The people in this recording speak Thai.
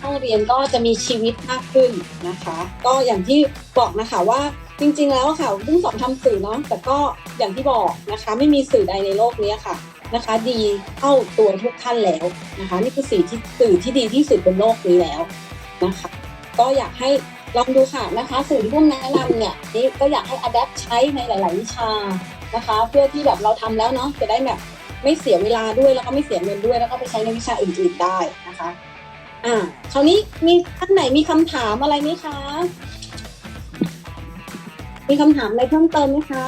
ข้องเรียนก็จะมีชีวิตมากขึ้นนะคะ ก็อย่างที่บอกนะคะว่าจริง ๆ แล้วค่ะเพิ่งสอนทำสื่อเนาะแต่ก็อย่างที่บอกนะคะ ไม่มีสื่อใดในโลกนี้ค่ะนะคะ ดีเท่าตัวทุกท่านแล้วนะคะ นี่คือสื่อที่สื่อที่ดีที่สุดบนโลกนี้แล้วนะคะ ก็อยากให้ลองดูค่ะนะคะสื่อที่พวกแนะนำเนี่ยนี่ก็อยากให้ adapt ใช้ในหลาย ๆ วิชานะคะ เพื่อที่แบบเราทำแล้วเนาะจะได้แบบไม่เสียเวลาด้วยแล้วก็ไม่เสียเงินด้วยแล้วก็ไปใช้ในวิชาอื่น ๆ ได้นะคะ อ่าคราวนี้มีท่านไหนมีคำถามอะไรไหมคะ มีคำถามอะไรเพิ่มเติมไหมคะ